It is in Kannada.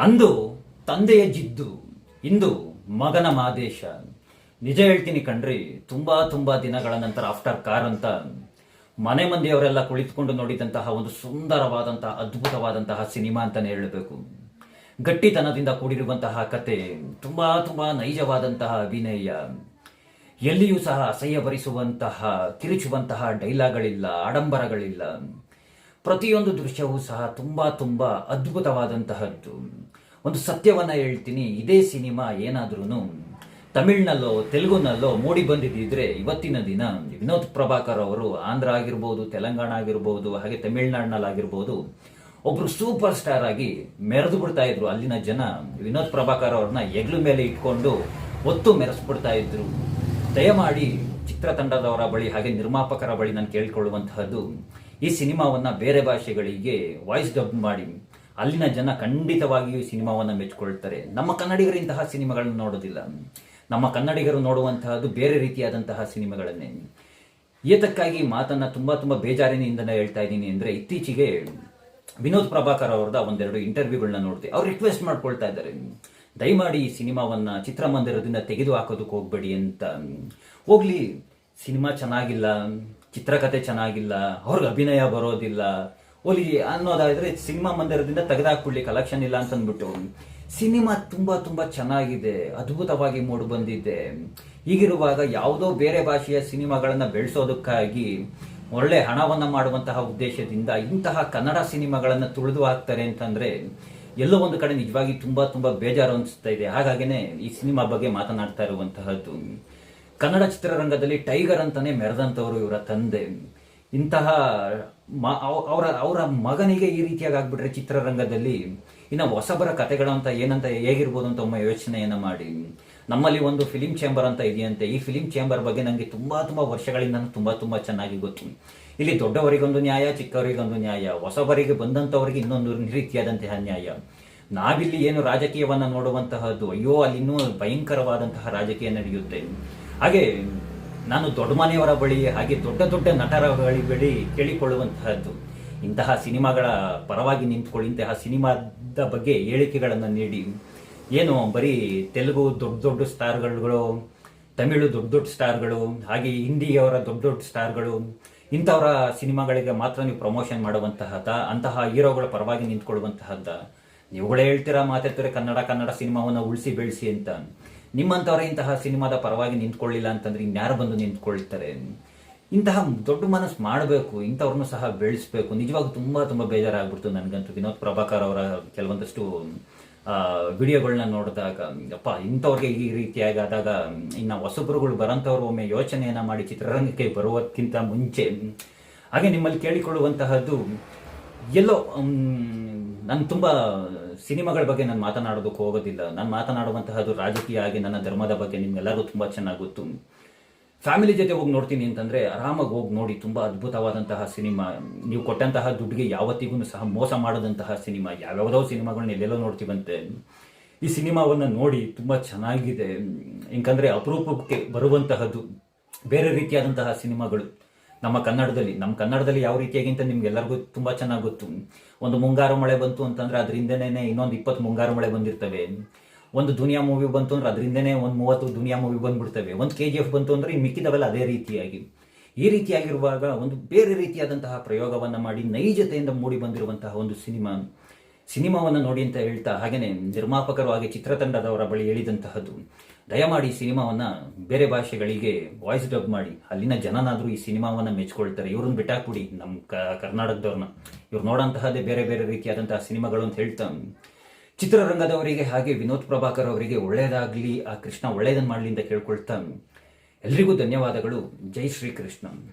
ಅಂದು ತಂದೆಯ ಜಿದ್ದು, ಇಂದು ಮಗನ ಮಾದೇಶ. ನಿಜ ಹೇಳ್ತೀನಿ ಕಣ್ರಿ, ತುಂಬಾ ತುಂಬಾ ದಿನಗಳ ನಂತರ ಆಫ್ಟರ್ ಕಾರ್ ಅಂತ ಮನೆ ಮಂದಿಯವರೆಲ್ಲ ಕುಳಿತುಕೊಂಡು ನೋಡಿದಂತಹ ಒಂದು ಸುಂದರವಾದಂತಹ ಅದ್ಭುತವಾದಂತಹ ಸಿನಿಮಾ ಅಂತಾನೆ ಹೇಳಬೇಕು. ಗಟ್ಟಿತನದಿಂದ ಕೂಡಿರುವಂತಹ ಕತೆ, ತುಂಬಾ ತುಂಬಾ ನೈಜವಾದಂತಹ ಅಭಿನಯ. ಎಲ್ಲಿಯೂ ಸಹ ಅಸಹ್ಯ ಭರಿಸುವಂತಹ ಕಿರುಚುವಂತಹ ಡೈಲಾಗಳಿಲ್ಲ, ಆಡಂಬರಗಳಿಲ್ಲ. ಪ್ರತಿಯೊಂದು ದೃಶ್ಯವೂ ಸಹ ತುಂಬಾ ತುಂಬಾ ಅದ್ಭುತವಾದಂತಹದ್ದು. ಒಂದು ಸತ್ಯವನ್ನು ಹೇಳ್ತೀನಿ. ಇದೇ ಸಿನಿಮಾ ಏನಾದ್ರೂ ತಮಿಳ್ನಲ್ಲೋ, ತೆಲುಗುನಲ್ಲೋ ಮೂಡಿ ಬಂದಿದ್ದಿದ್ರೆ ಇವತ್ತಿನ ದಿನ ವಿನೋದ್ ಪ್ರಭಾಕರ್ ಅವರು ಆಂಧ್ರ ಆಗಿರ್ಬೋದು, ತೆಲಂಗಾಣ ಆಗಿರ್ಬೋದು, ಹಾಗೆ ತಮಿಳ್ನಾಡಿನಲ್ಲಾಗಿರ್ಬೋದು, ಒಬ್ರು ಸೂಪರ್ ಸ್ಟಾರ್ ಆಗಿ ಮೆರೆದು ಬಿಡ್ತಾ ಇದ್ರು. ಅಲ್ಲಿನ ಜನ ವಿನೋದ್ ಪ್ರಭಾಕರ್ ಅವ್ರನ್ನ ಹೆಗ್ಲು ಮೇಲೆ ಇಟ್ಕೊಂಡು ಒತ್ತು ಮೆರೆಸ್ಬಿಡ್ತಾ ಇದ್ರು. ದಯಮಾಡಿ ಚಿತ್ರತಂಡದವರ ಬಳಿ ಹಾಗೆ ನಿರ್ಮಾಪಕರ ಬಳಿ ನಾನು ಕೇಳಿಕೊಳ್ಳುವಂತಹದ್ದು, ಈ ಸಿನಿಮಾವನ್ನ ಬೇರೆ ಭಾಷೆಗಳಿಗೆ ವಾಯ್ಸ್ ಡಬ್ ಮಾಡಿ. ಅಲ್ಲಿನ ಜನ ಖಂಡಿತವಾಗಿಯೂ ಸಿನಿಮಾವನ್ನು ಮೆಚ್ಚಿಕೊಳ್ತಾರೆ. ನಮ್ಮ ಕನ್ನಡಿಗರು ಇಂತಹ ಸಿನಿಮಾಗಳನ್ನು ನೋಡೋದಿಲ್ಲ. ನಮ್ಮ ಕನ್ನಡಿಗರು ನೋಡುವಂತಹದ್ದು ಬೇರೆ ರೀತಿಯಾದಂತಹ ಸಿನಿಮಾಗಳನ್ನೇ. ಏತಕ್ಕಾಗಿ ಮಾತನ್ನು ತುಂಬ ತುಂಬ ಬೇಜಾರಿನಿಂದ ಹೇಳ್ತಾ ಇದ್ದೀನಿ ಅಂದರೆ ಇತ್ತೀಚೆಗೆ ವಿನೋದ್ ಪ್ರಭಾಕರ್ ಅವರದ ಒಂದೆರಡು ಇಂಟರ್ವ್ಯೂಗಳನ್ನ ನೋಡಿದೆ. ಅವ್ರು ರಿಕ್ವೆಸ್ಟ್ ಮಾಡ್ಕೊಳ್ತಾ ಇದ್ದಾರೆ. ದಯಮಾಡಿ ಈ ಸಿನಿಮಾವನ್ನ ಚಿತ್ರಮಂದಿರದಿಂದ ತೆಗೆದು ಹಾಕೋದಕ್ಕೆ ಹೋಗ್ಬೇಡಿ ಅಂತ. ಹೋಗ್ಲಿ, ಸಿನಿಮಾ ಚೆನ್ನಾಗಿಲ್ಲ, ಚಿತ್ರಕತೆ ಚೆನ್ನಾಗಿಲ್ಲ, ಅವ್ರಿಗೆ ಅಭಿನಯ ಬರೋದಿಲ್ಲ. ಹೋಲಿ ಅನ್ನೋದಾದ್ರೆ ಸಿನಿಮಾ ಮಂದಿರದಿಂದ ತೆಗೆದಾಕ್ಬಿಡ್ಲಿ ಕಲೆಕ್ಷನ್ ಇಲ್ಲ ಅಂತ ಅಂದ್ಬಿಟ್ಟು ಸಿನಿಮಾ ತುಂಬಾ ತುಂಬಾ ಚೆನ್ನಾಗಿದೆ, ಅದ್ಭುತವಾಗಿ ಮೂಡಿ ಬಂದಿದೆ. ಹೀಗಿರುವಾಗ ಯಾವುದೋ ಬೇರೆ ಭಾಷೆಯ ಸಿನಿಮಾಗಳನ್ನ ಬೆಳೆಸೋದಕ್ಕಾಗಿ ಒಳ್ಳೆ ಹಣವನ್ನ ಮಾಡುವಂತಹ ಉದ್ದೇಶದಿಂದ ಇಂತಹ ಕನ್ನಡ ಸಿನಿಮಾಗಳನ್ನ ತುಳಿದು ಹಾಕ್ತಾರೆ ಅಂತಂದ್ರೆ ಎಲ್ಲೋ ಒಂದು ಕಡೆ ನಿಜವಾಗಿ ತುಂಬಾ ತುಂಬಾ ಬೇಜಾರು ಅನಿಸ್ತಾ ಇದೆ. ಹಾಗಾಗಿನೇ ಈ ಸಿನಿಮಾ ಬಗ್ಗೆ ಮಾತನಾಡ್ತಾ ಇರುವಂತಹದ್ದು. ಕನ್ನಡ ಚಿತ್ರರಂಗದಲ್ಲಿ ಟೈಗರ್ ಅಂತಾನೆ ಮೆರೆದಂತವರು ಇವರ ತಂದೆ. ಇಂತಹ ಅವರ ಅವರ ಮಗನಿಗೆ ಈ ರೀತಿಯಾಗಿ ಆಗ್ಬಿಟ್ರೆ ಚಿತ್ರರಂಗದಲ್ಲಿ ಇನ್ನು ಹೊಸಬರ ಕತೆಗಳು ಅಂತ ಏನಂತ ಹೇಗಿರ್ಬೋದು ಅಂತ ಒಮ್ಮೆ ಯೋಚನೆಯನ್ನು ಮಾಡಿ. ನಮ್ಮಲ್ಲಿ ಒಂದು ಫಿಲಿಂ ಚೇಂಬರ್ ಅಂತ ಇದೆಯಂತೆ. ಈ ಫಿಲಿಂ ಚೇಂಬರ್ ಬಗ್ಗೆ ನನಗೆ ತುಂಬ ತುಂಬ ವರ್ಷಗಳಿಂದ ತುಂಬ ತುಂಬ ಚೆನ್ನಾಗಿ ಗೊತ್ತು. ಇಲ್ಲಿ ದೊಡ್ಡವರಿಗೊಂದು ನ್ಯಾಯ, ಚಿಕ್ಕವರಿಗೊಂದು ನ್ಯಾಯ, ಹೊಸಬರಿಗೆ ಬಂದಂಥವರಿಗೆ ಇನ್ನೊಂದು ರೀತಿಯಾದಂತಹ ನ್ಯಾಯ. ನಾವಿಲ್ಲಿ ಏನು ರಾಜಕೀಯವನ್ನು ನೋಡುವಂತಹದ್ದು, ಅಯ್ಯೋ ಅಲ್ಲಿ ಇನ್ನೂ ಭಯಂಕರವಾದಂತಹ ರಾಜಕೀಯ ನಡೆಯುತ್ತೆ. ಹಾಗೆ ನಾನು ದೊಡ್ಡ ಮನೆಯವರ ಬಳಿ, ಹಾಗೆ ದೊಡ್ಡ ದೊಡ್ಡ ನಟರ ಬಳಿ ಬಳಿ ಕೇಳಿಕೊಳ್ಳುವಂತಹದ್ದು. ಇಂತಹ ಸಿನಿಮಾಗಳ ಪರವಾಗಿ ನಿಂತ್ಕೊಳ್ಳಿ, ಇಂತಹ ಸಿನಿಮಾದ ಬಗ್ಗೆ ಹೇಳಿಕೆಗಳನ್ನು ನೀಡಿ. ಏನು, ಬರೀ ತೆಲುಗು ದೊಡ್ಡ ದೊಡ್ಡ ಸ್ಟಾರ್ಗಳು, ತಮಿಳು ದೊಡ್ಡ ದೊಡ್ಡ ಸ್ಟಾರ್ಗಳು, ಹಾಗೆ ಹಿಂದಿಯವರ ದೊಡ್ಡ ದೊಡ್ಡ ಸ್ಟಾರ್ಗಳು, ಇಂಥವರ ಸಿನಿಮಾಗಳಿಗೆ ಮಾತ್ರ ನೀವು ಪ್ರಮೋಷನ್ ಮಾಡುವಂತಹದ್ದ, ಅಂತಹ ಹೀರೋಗಳ ಪರವಾಗಿ ನಿಂತ್ಕೊಳ್ಳುವಂತಹದ್ದ. ನೀವುಗಳೇ ಹೇಳ್ತೀರಾ ಮಾತಾಡ್ತಾರೆ ಕನ್ನಡ ಕನ್ನಡ ಸಿನಿಮಾವನ್ನು ಉಳಿಸಿ ಬೆಳೆಸಿ ಅಂತ. ನಿಮ್ಮಂಥವರೇ ಇಂತಹ ಸಿನಿಮಾದ ಪರವಾಗಿ ನಿಂತ್ಕೊಳ್ಳಿಲ್ಲ ಅಂತಂದ್ರೆ ಇನ್ಯಾರು ಬಂದು ನಿಂತ್ಕೊಳ್ತಾರೆ? ಇಂತಹ ದೊಡ್ಡ ಮನಸ್ಸು ಮಾಡಬೇಕು, ಇಂಥವ್ರನ್ನು ಸಹ ಬೆಳೆಸಬೇಕು. ನಿಜವಾಗ್ಲೂ ತುಂಬಾ ತುಂಬಾ ಬೇಜಾರಾಗ್ಬಿಡ್ತು ನನಗಂತೂ. ವಿನೋದ್ ಪ್ರಭಾಕರ್ ಅವರ ಕೆಲವೊಂದಷ್ಟು ವಿಡಿಯೋಗಳನ್ನ ನೋಡಿದಾಗ, ಅಪ್ಪ, ಇಂಥವ್ರಿಗೆ ಈ ರೀತಿಯಾಗಿ ಆದಾಗ, ಇನ್ನು ಹೊಸಬರುಗಳು ಬರೋಂಥವ್ರು ಒಮ್ಮೆ ಯೋಚನೆಯನ್ನು ಮಾಡಿ ಚಿತ್ರರಂಗಕ್ಕೆ ಬರುವುದಕ್ಕಿಂತ ಮುಂಚೆ, ಹಾಗೆ ನಿಮ್ಮಲ್ಲಿ ಕೇಳಿಕೊಳ್ಳುವಂತಹದ್ದು ಎಲ್ಲೋ ನಾನು ತುಂಬ ಸಿನಿಮಾಗಳ ಬಗ್ಗೆ ನಾನು ಮಾತನಾಡೋದಕ್ಕೆ ಹೋಗೋದಿಲ್ಲ. ನಾನು ಮಾತನಾಡುವಂತಹದ್ದು ರಾಜಕೀಯ ಆಗಿ ನನ್ನ ಧರ್ಮದ ಬಗ್ಗೆ ನಿಮ್ಗೆಲ್ಲರಿಗೂ ತುಂಬ ಚೆನ್ನಾಗಿ ಗೊತ್ತು. ಫ್ಯಾಮಿಲಿ ಜೊತೆ ಹೋಗಿ ನೋಡ್ತೀನಿ ಅಂತಂದರೆ ಆರಾಮಾಗಿ ಹೋಗಿ ನೋಡಿ ತುಂಬ ಅದ್ಭುತವಾದಂತಹ ಸಿನಿಮಾ. ನೀವು ಕೊಟ್ಟಂತಹ ದುಡ್ಡಿಗೆ ಯಾವತ್ತಿಗೂ ಸಹ ಮೋಸ ಮಾಡದಂತಹ ಸಿನಿಮಾ. ಯಾವ್ಯಾವುದೋ ಸಿನಿಮಾಗಳನ್ನ ಎಲ್ಲೆಲ್ಲೋ ನೋಡ್ತೀವಂತೆ ಈ ಸಿನಿಮಾವನ್ನು ನೋಡಿ ತುಂಬ ಚೆನ್ನಾಗಿದೆ. ಏಕಂದರೆ ಅಪರೂಪಕ್ಕೆ ಬರುವಂತಹದ್ದು ಬೇರೆ ರೀತಿಯಾದಂತಹ ಸಿನಿಮಾಗಳು. ನಮ್ಮ ಕನ್ನಡದಲ್ಲಿ ನಮ್ಮ ಕನ್ನಡದಲ್ಲಿ ಯಾವ ರೀತಿಯಾಗಿ ಅಂತ ನಿಮ್ಗೆಲ್ಲರಿಗೂ ತುಂಬಾ ಚೆನ್ನಾಗಿ ಗೊತ್ತು. ಒಂದು ಮುಂಗಾರು ಮಳೆ ಬಂತು ಅಂತಂದ್ರೆ ಅದರಿಂದನೇ ಇನ್ನೊಂದು ಇಪ್ಪತ್ತು ಮುಂಗಾರು ಮಳೆ ಬಂದಿರ್ತವೆ. ಒಂದು ದುನಿಯಾ ಮೂವಿ ಬಂತು ಅಂದ್ರೆ ಅದರಿಂದನೇ ಒಂದು ಮೂವತ್ತು ದುನಿಯಾ ಮೂವಿ ಬಂದ್ಬಿಡ್ತವೆ. ಒಂದು ಕೆ ಜಿ ಎಫ್ ಬಂತು ಅಂದ್ರೆ ಇನ್ನು ಮಿಕ್ಕಿದವೆಲ್ಲ ಅದೇ ರೀತಿಯಾಗಿ. ಈ ರೀತಿಯಾಗಿರುವಾಗ ಒಂದು ಬೇರೆ ರೀತಿಯಾದಂತಹ ಪ್ರಯೋಗವನ್ನು ಮಾಡಿ ನೈಜತೆಯಿಂದ ಮೂಡಿ ಬಂದಿರುವಂತಹ ಒಂದು ಸಿನಿಮಾ. ಸಿನಿಮಾವನ್ನು ನೋಡಿ ಅಂತ ಹೇಳ್ತಾ ಹಾಗೆಯೇ ನಿರ್ಮಾಪಕರು ಹಾಗೆ ಚಿತ್ರತಂಡದವರ ಬಳಿ ಹೇಳಿದಂತಹದ್ದು. ದಯಮಾಡಿ ಈ ಸಿನಿಮಾವನ್ನ ಬೇರೆ ಭಾಷೆಗಳಿಗೆ ವಾಯ್ಸ್ ಡಬ್ ಮಾಡಿ. ಅಲ್ಲಿನ ಜನನಾದರೂ ಈ ಸಿನಿಮಾವನ್ನ ಮೆಚ್ಕೊಳ್ತಾರೆ. ಇವ್ರನ್ನ ಬಿಟ್ಟಾಕ್ಬಿಡಿ ನಮ್ಮ ಕ- ಕರ್ನಾಟಕದವ್ರನ್ನ. ಇವ್ರು ನೋಡೋಂತಹದ್ದೇ ಬೇರೆ ಬೇರೆ ರೀತಿಯಾದಂತಹ ಸಿನಿಮಾಗಳು ಅಂತ ಹೇಳ್ತಾ, ಚಿತ್ರರಂಗದವರಿಗೆ ಹಾಗೆ ವಿನೋದ್ ಪ್ರಭಾಕರ್ ಅವರಿಗೆ ಒಳ್ಳೆಯದಾಗಲಿ ಆ ಕೃಷ್ಣ ಒಳ್ಳೆಯದನ್ನು ಮಾಡಲಿ ಅಂತ ಕೇಳ್ಕೊಳ್ತಾ, ಎಲ್ರಿಗೂ ಧನ್ಯವಾದಗಳು. ಜೈ ಶ್ರೀ ಕೃಷ್ಣ